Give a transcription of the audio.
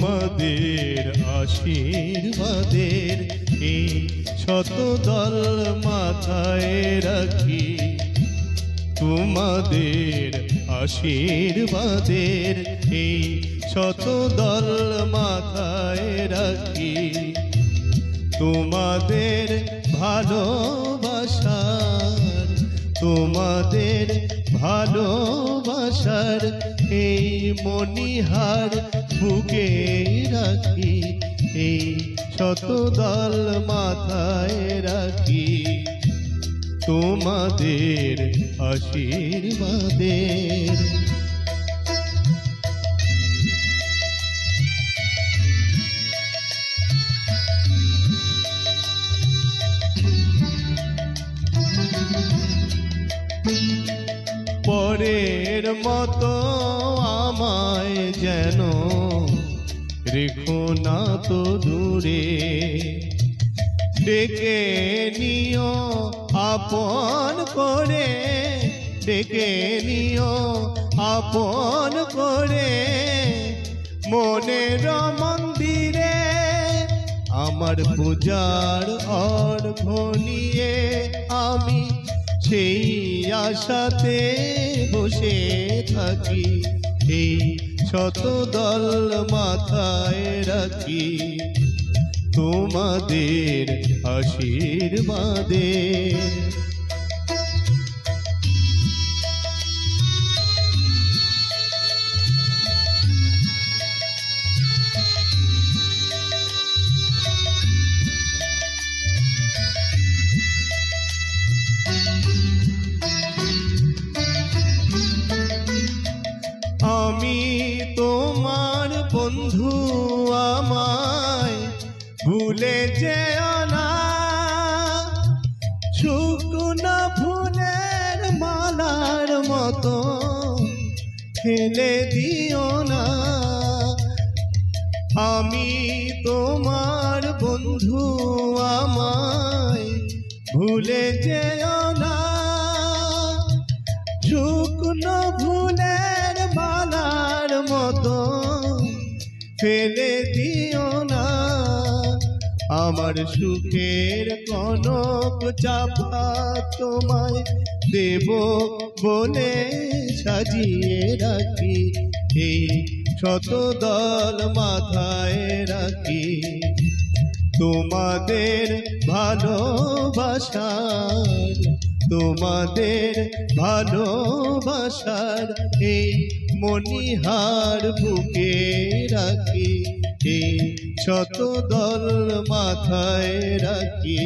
তোমাদের আশীর্বাদের এই শত দল মাথায় রাখি। তোমাদের আশীর্বাদের এই শত দল মাথায় রাখি। তোমাদের ভালোবাসার, তোমাদের ভালোবাসার এই মনিহার বুকে রাখি এই শত দল মাথায় রাখি। তোমাদের আশীর্বাদের পরের মতো আমায় যেন রেখো না তো দূরে। ডেকে নিও আপন করে, ডেকে নিও আপন করে। মনের মন্দিরে আমার পূজার অর্ঘ নিয়ে আমি সেই আশাতে বসে থাকি এই শত দল মাথায় রাখি। তোমাদের আশীর্বাদে আমি তোমার বন্ধু আমায় ভুলে যেও না। শুকনো ফুলের মালার মতো ফেলে দিও না। আমি তোমার বন্ধু আমায় ভুলে যেও না। শুকনো ফেলে দিও না। আমার সুখের কনক চাপা তোমায় দেব বলে সাজিয়ে রাখি। এই শত দল মাথায় রাখি। তোমাদের ভালোবাসার তোমাদের ভালোবাসার এই মনিহার বুকে রাখি ছত শত দল মাথায় রাখি